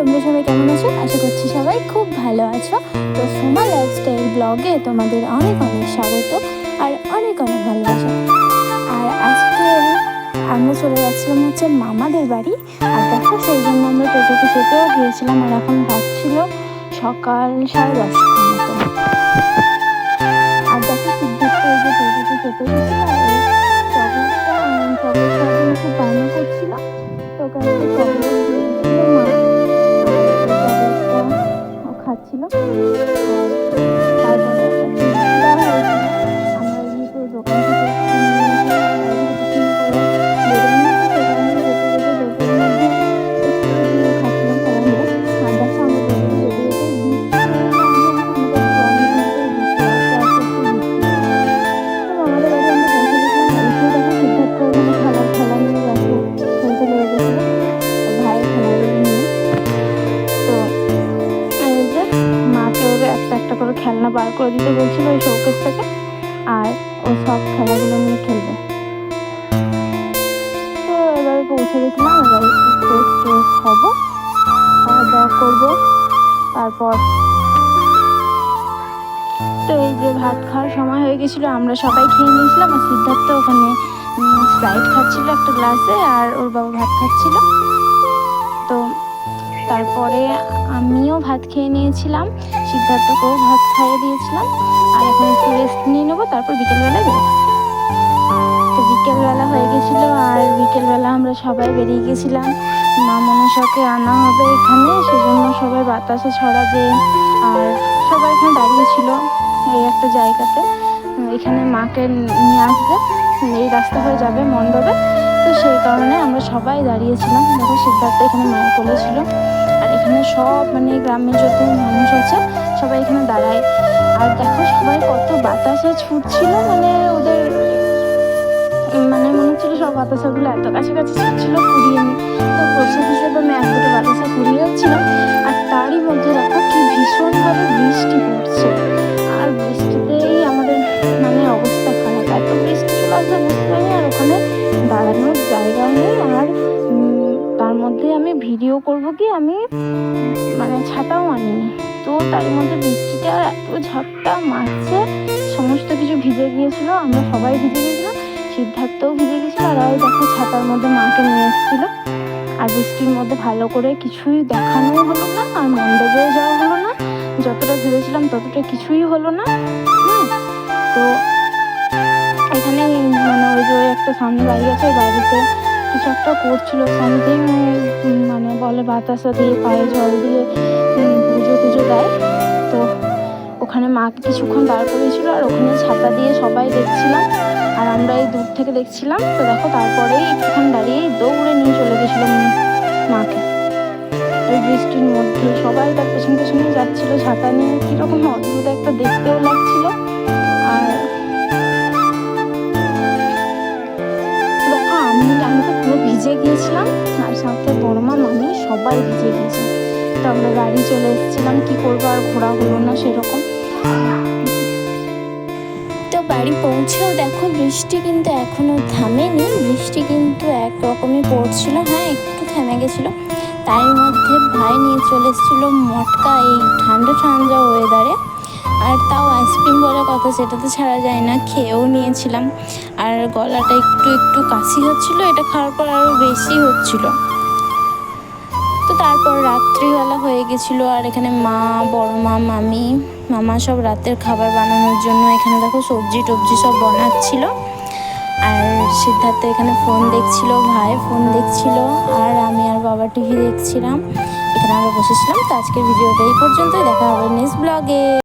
তোমরা সবাই কেমন আছো? আশা করছি সবাই খুব ভালো আছো। তো সোমা লাইফস্টাইল ব্লগে তোমাদের অনেক অনেক স্বাগত আর অনেক অনেক ভালোবাসা। আর আজকে আমরা চলে যাচ্ছিলাম হচ্ছে মামাদের বাড়ি। আর দেখো, সেই জন্য আমরা টোটোতে চেপেও গিয়েছিলাম আর এখন ভাবছিল সকাল সাড়ে দশটার মতো। আর দেখো সিদ্ধার্থ এই যে টোটোতে চেপে গেছিল খুব বায়না করছিল তো চকলেট করে খেলনা বার করে দিতে বলছিল ওই শোকেস থেকে। আর ও সব খেলাগুলো নিয়ে খেলবে। তো এবারে পৌঁছে গেছিলাম, এবার ফ্রেশ ফ্রেশ হব, খাওয়া করব, তারপর তো এই যে ভাত খাওয়ার সময় হয়ে গেছিল, আমরা সবাই খেয়ে নিয়েছিলাম আর সিদ্ধার্থ ওখানে স্প্রাইট খাচ্ছিল একটা গ্লাসে আর ওর বাবা ভাত খাচ্ছিল। তো তারপরে আমিও ভাত খেয়ে নিয়েছিলাম। সিদ্ধার্থকেও ভাত খাইয়ে দিয়েছিলাম, আর এখন একটু রেস্ট নিয়ে নেব, তারপর বিকেলবেলায় বেরোবো। তো বিকেলবেলা হয়ে গেছিল, আর বিকেলবেলা আমরা সবাই বেরিয়ে গেছিলাম। মা মনসাকে আনা হবে এখানে, সেজন্য সবাই বাতাসে ছড়াবে, আর সবাই এখানে দাঁড়িয়েছিল এই একটা জায়গাতে। এখানে মাকে নিয়ে আসবে, এই রাস্তা হয়ে যাবে মণ্ডপে। তো সেই কারণে আমরা সবাই দাঁড়িয়েছিলাম। দেখো সিদ্ধার্থ এখানে মায়ের কোলে ছিল সব মানে গ্রামে যত মানুষ আছে, সবাই এখানে দাঁড়ায়। আর দেখো সবাই কত বাতাসে ছুটছিল মানে ওদের মানে মনে হচ্ছিল সব বাতাসাগুলো এত কাছাকাছি ছুটছিল, কুড়িয়ে তো প্রসাদ হিসেবে আমি এতটা বাতাসা কুড়িয়ে যাচ্ছিলাম আর তারই মধ্যে ভিডিও করব কি আমি? মানে ছাতাও আনিনি। তো তার মধ্যে বৃষ্টিটা এত ঝাপটা মারছে, সমস্ত কিছু ভিজে গিয়েছিল, আমরা সবাই ভিজে গিয়েছিলাম, সিদ্ধার্থও ভিজে গেছিল আর ওই দেখো ছাতার মধ্যে মাকে নিয়ে এসেছিল। আর বৃষ্টির মধ্যে ভালো করে কিছুই দেখানো হলো না, আর মণ্ডপেও যাওয়া হলো না। যতটা ভেবেছিলাম ততটা কিছুই হলো না। তো এখানে মানে ওই যে একটা সামনে বাড়ি আছে, বাড়িতে কিছু একটা করছিল সামথিং বলে বাতাসা দিয়ে, পায়ে জল দিয়ে পুজো টুজো দেয়। তো ওখানে মাকে কিছুক্ষণ দাঁড় করিয়েছিল আর ওখানে ছাতা দিয়ে সবাই দেখছিলাম। আর আমরা এই দূর থেকে দেখছিলাম। তো দেখো, তারপরেই একটুক্ষণ দাঁড়িয়ে দৌড়ে নিয়ে চলে গেছিল মাকে। এই বৃষ্টির মধ্যে সবাই তার পেছন পেছনে যাচ্ছিল, ছাতা নিয়ে। কীরকম অদ্ভুত একটা দেখতেও লাগছিল। আর সবাই ভিজে গিয়েছে তো আমরা বাড়ি চলে এসেছিলাম, কি করব আর ঘোরা হলো না সেরকম। তো বাড়ি পৌঁছেও দেখো, বৃষ্টি কিন্তু এখনও থামেনি। বৃষ্টি কিন্তু একরকমই পড়ছিল। হ্যাঁ একটু থেমে গেছিল। তার মধ্যে ভাই নিয়ে চলে এসেছিল মটকা এই ঠান্ডা ঠান্ডা ওয়েদারে আর তাও আইসক্রিম বলে কথা, সেটা তো ছাড়া যায় না। খেয়েও নিয়েছিলাম। আর গলাটা একটু একটু কাশি হচ্ছিল, এটা খাওয়ার পর আরও বেশি হচ্ছিল। তো তারপর রাত্রিবেলা হয়ে গেছিল, আর এখানে মা, বড় মা, মামি, মামা সব রাতের খাবার বানানোর জন্য এখানে দেখো সবজি টবজি সব বানাচ্ছিল। আর সিদ্ধার্থ এখানে ফোন দেখছিল, ভাই ফোন দেখছিল, আর আমি আর বাবা টিভি দেখছিলাম। এখানে আমরা বসেছিলাম, তো আজকের ভিডিওটা এই পর্যন্তই, দেখা হবে নেক্সট ব্লগে